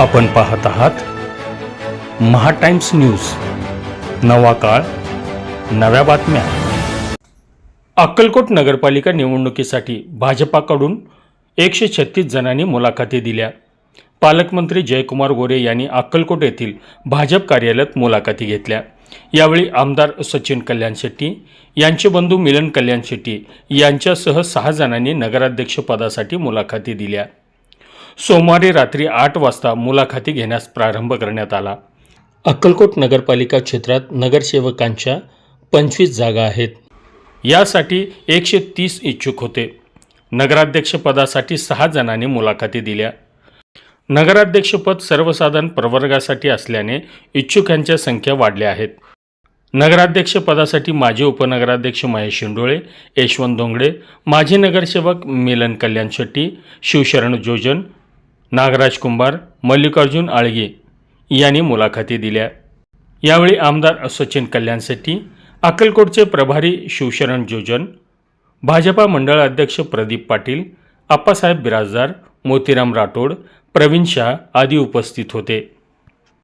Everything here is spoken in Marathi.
आपण पाहत आहात महाटाइम्स न्यूज. नवा काळ नव्या बातम्या. अक्कलकोट नगरपालिका निवडणुकीसाठी भाजपाकडून एकशे छत्तीस जणांनी मुलाखती दिल्या. पालकमंत्री जयकुमार गोरे यांनी अक्कलकोट येथील भाजप कार्यालयात मुलाखती घेतल्या. यावेळी आमदार सचिन कल्याण शेट्टी यांचे बंधू मिलन कल्याण शेट्टी यांच्यासह सहा जणांनी नगराध्यक्षपदासाठी मुलाखती दिल्या. सोमवारी रात्री आठ वाजता मुलाखती घेण्यास प्रारंभ करण्यात आला. अक्कलकोट नगरपालिका क्षेत्रात नगरसेवकांच्या पंचवीस जागा आहेत. यासाठी एकशे तीस इच्छुक होते. नगराध्यक्षपदासाठी सहा जणांनी मुलाखती दिल्या. नगराध्यक्षपद सर्वसाधारण प्रवर्गासाठी असल्याने इच्छुकांच्या संख्या वाढल्या आहेत. नगराध्यक्षपदासाठी माजी उपनगराध्यक्ष महेश शिंडोळे यशवंत धोंगडे माजी नगरसेवक मिलन कल्याण शेट्टी शिवशरण जोजन नागराज कुंभार मल्लिकार्जुन आळगे यांनी मुलाखती दिल्या. यावेळी आमदार सचिन कल्याणसाठी अक्कलकोटचे प्रभारी शिवशरण जोजन भाजपा मंडळ अध्यक्ष प्रदीप पाटील आप्पासाहेब बिराजदार मोतीराम राठोड प्रवीण शाह आदी उपस्थित होते.